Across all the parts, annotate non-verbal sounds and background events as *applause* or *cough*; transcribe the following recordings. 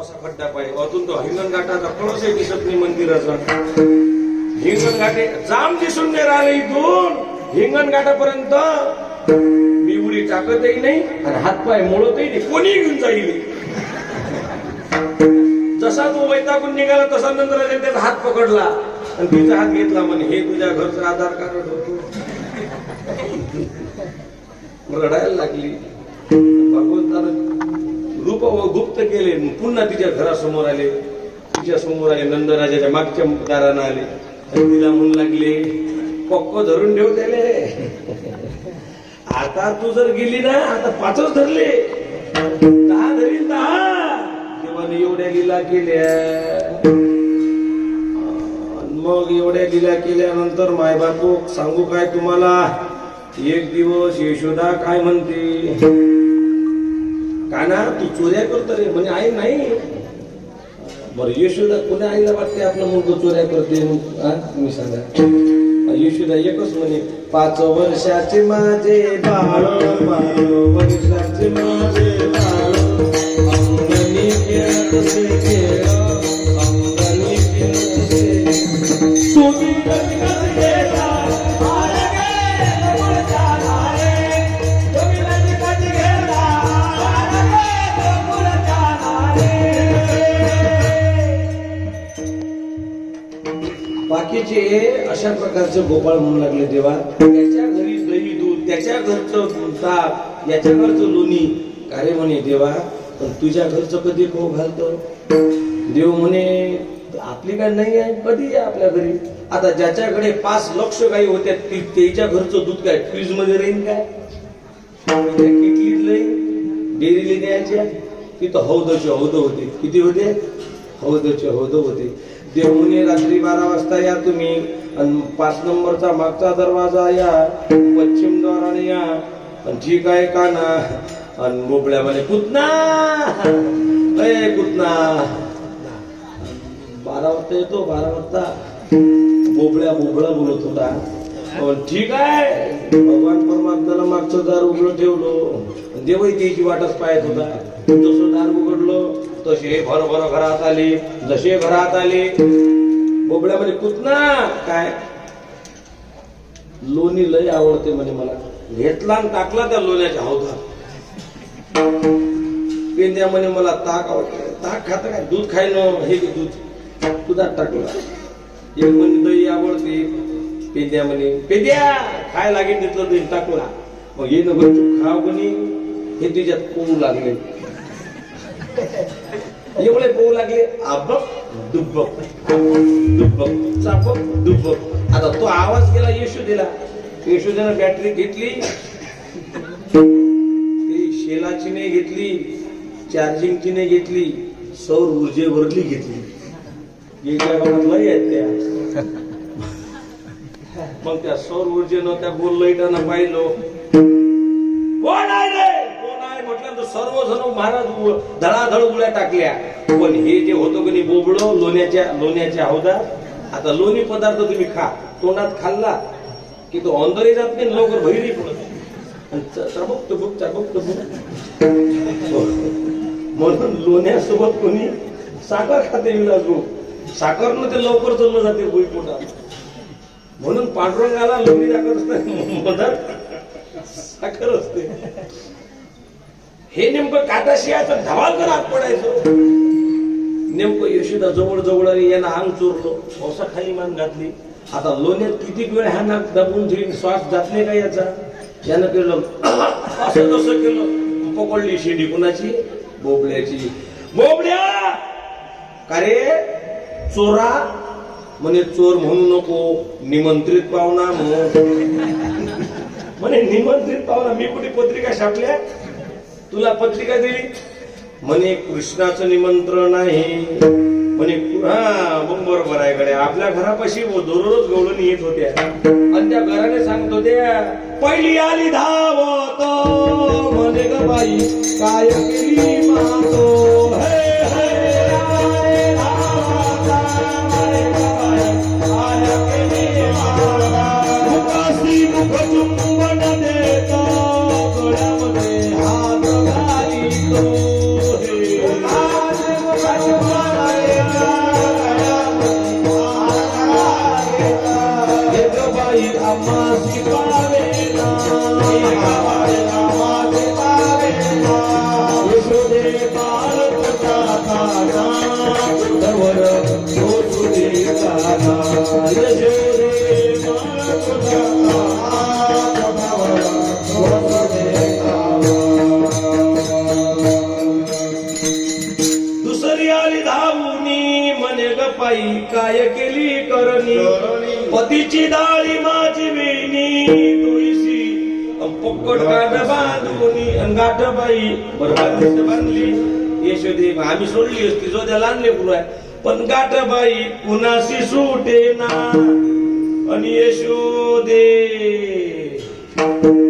असा खड्डा पाहिजे. अजून तो हिंगणघाटाचा कळसही दिसत नाही मंदिराचा. हिंगणघाटे जाम दिसून नाही राहिले इथून. हिंगणघाटापर्यंत मी उडी टाकतही नाही आणि हातपाय मोडतही नाही. कोणी घेऊन जाईल? जसा तो वैतागून निघाला तसा नंतर त्याचा हात पकडला. आणि तिचा हात घेतला म्हणे हे तुझ्या घरचं आधार कार्ड होतो. रडायला लागली. भगवंतानं रूप व गुप्त केले पुन्हा तिच्या घरासमोर आले. तिच्या समोर आले नंदराजाच्या मागच्या दारानं आले. आणि तिला म्हणू लागले. पक्क धरून ठेव त्याले आता तू जर गेली ना आता पाचच धरले. दहा धरी दहा. देवाने एवढ्या लिला केल्या. मग एवढ्या लिला केल्यानंतर मायबापू सांगू काय तुम्हाला? एक दिवस यशोदा काय म्हणते? नाना तू चोऱ्या करतो रे. म्हणे आई नाही. बरं यशोदा कोण्या आईला वाटते आपलं मुलगा चोऱ्या करते हा? तुम्ही सांगा. यशोदा एकच म्हणे पाच वर्षाचे माझे बाळ पाच वर्षाचे माझे बाकीचे अशा प्रकारचे गोपाळ म्हणू लागले देवा. त्याच्या घरी दही दूध त्याच्या घरचं ताक याच्या घरचं लोणी. काय म्हणे देवा पण तुझ्या घरचं कधी खो घालतो? देव म्हणे आपली काय नाही आहे कधी आहे आपल्या घरी? आता ज्याच्याकडे पाच लक्ष गाई होत्या त्याच्या घरचं दूध काय फ्रीजमध्ये राहील काय? त्या किटलीत राहील डेअरीला द्यायच्या तिथं हौदची हौद होते. किती होते? हौदचे हौद होते देवमुने रात्री बारा वाजता या तुम्ही आणि पाच नंबरचा मागचा दरवाजा या पश्चिम द्वाराने या. आणि ठीक आहे का ना? आणि बोबड्या म्हणे कुतना ए कुतना बारा वाजता येतो बारा वाजता. बोबड्या बोबळा बोलत होता. अन ठीक आहे. भगवान परमात्म्याला मागचं दार उघडं ठेवलं. देवही त्याची वाटच पाहत होता. जसं दार उघडलो तसे भरभर घरात आले जसे घरात आले. बोबड्यामध्ये कुतना काय? लोणी लय आवडते म्हणे मला. घेतला आणि टाकला त्या लोण्याच्या हौदात पेंद्या म्हणे मला ताक आवडते. ताक खात काय? दूध खाय न हे दूध. दुधात टाकला. एक म्हणे दही आवडते. पेंद्या म्हणे पेंद्या खाय लागेल तिथलं दही टाकला? मग हे नको खाव कोणी हे तिच्यात पोहू लागले. *laughs* एवढे पोहू लागले आबक दुब्बक दुब्बक चापक दुब्बक आता तो आवाज गेला येशू दिला येशूदेनं बॅटरी घेतली. ती शेलाची नाही घेतली चार्जिंगची नाही घेतली. सौर ऊर्जेवरली घेतली *laughs* मग त्या सौर ऊर्जेनं त्या गोल लाईटानं पाहिलो. सर्वजण महाराज धडाधड उड्या टाकल्या. पण हे जे होतं की बोबडो बोबडं लोण्याच्या लोण्याच्या हौदात आता लोणी पदार्थ तुम्ही खा. तोंडात खाल्ला की तो अंदरही जात नाही लवकर भैरी पडत. आणि च- चबक म्हणून लोण्यासोबत कोणी साखर खाते विलासभाऊ साखरनं ते लवकर चललं जाते भुईपोटात म्हणून पांडुरंगाला लोणी दाखवत असते मधात साखर असते. हे नेमकं काटाशियाचं धवालकर आत पडायचं? नेमकं यशोदा जवळ जवळ आली यांना अंग चोरलो पावसा खाली मान घातली. आता लोण्यात किती वेळ हा नाक दाबून ठेवीन श्वास जात नाही का याचा? यानं केलं असं जसं केलं. पकडली शेडी कुणाची? बोबड्याची. बोबड्या! का रे? चोरा? म्हणे चोर म्हणू नको निमंत्रित पाहुणा म्हणून म्हणे निमंत्रित पाहुणा मी कुठे पत्रिका छापल्या? तुला पत्रिका दिली? म्हणे कृष्णाचं निमंत्रण आहे. म्हणे हा मग बरोबर आहे कडे आपल्या घरापाशी दररोज गवळून येत होत्या. आणि त्या घराने सांगत होत्या पहिली आली धावत. म्हणे ग बाई काय केली मातो दुसरी आली धावूनी म्हणे ग पायी काय केली करणी? पतीची दाळी माझी वेणी तुळशी पक्कट गाठ बांधूनी गाठ बाई बरोबर बांधली. यशोदे आम्ही सोडली असती जो त्याला आणले पुरा पण गाठ बाई कुणाशी सुटे ना आणि यशोदे.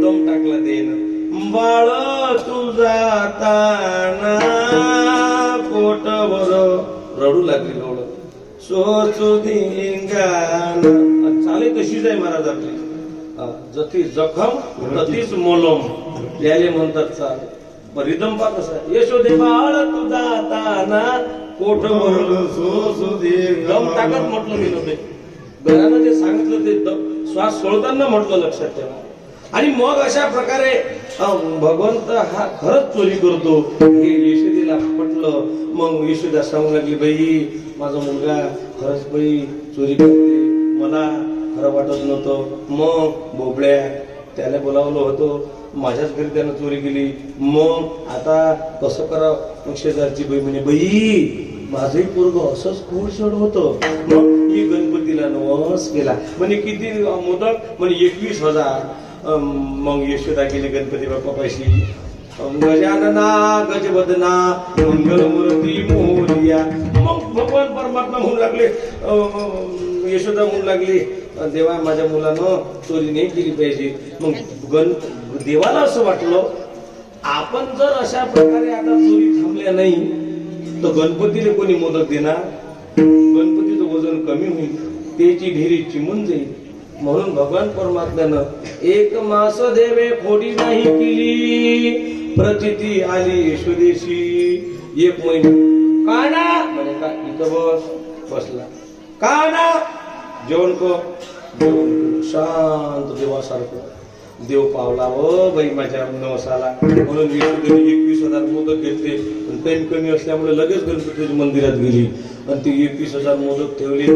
दम टाकला देन बाळ तुझा ताना पोटवर रडू लागली लोळ सोचू धिंगाण. चाले तशीच आहे महाराज आपली. जती जखम ततीच मोलम. याले म्हणतात चाल पण रिदम पा कसा यशोदे बाळ तुझा ताना पोटवर दम म्हटलं मी नव्हते घरानं जे सांगितलं ते दम श्वास सोडताना म्हटलं लक्षात ठेवा. आणि मग अशा प्रकारे भगवंत हा खरंच चोरी करतो. हे यशोदेला पटलं. मग यशोदा सांगू लागली बाई माझा मुलगा खरंच बाई चोरी करते मला खरं वाटत नव्हतं. मग बोबड्या त्याला बोलावलं होतं माझ्याच घरी त्यानं चोरी केली. मग आता कसं करा शेजारची बाई म्हणे बाई माझंही पोरग असंच खोडसड होतं. मग मी गणपतीला नवस केला. म्हणजे किती मोदक? म्हणजे एकवीस हजार. मग यशोदा गेले गणपती बाप्पाशी गजानना गजबदना मंगलमूर्ती मोरिया मग भगवान परमात्मा म्हणू लागले. यशोदा म्हणू लागली देवा माझ्या मुलानं चोरी नाही केली पाहिजे. मग गण देवाला असं वाटलं आपण जर अशा प्रकारे आता चोरी थांबल्या नाही तर गणपतीला कोणी मोदक देणार? गणपतीचं वजन कमी होईल त्याची ढेरी चिमून जाईल. म्हणून भगवान परमात्म्यानं एक मास देवे खोडी नाही केली प्रचिती आली स्वदेशी एक महिना. काना? म्हणे का इथं बस बसला. काना? जेवण कर. जेवण कर. शांत देवासारखं. देव पावला व बाई माझ्या नवसाला. म्हणून यशोदेने एकवीस हजार मोदक घेतले. पण टाइम कमी असल्यामुळे लगेच गणपतीच्या मंदिरात गेली. आणि ती एकवीस हजार मोदक ठेवले.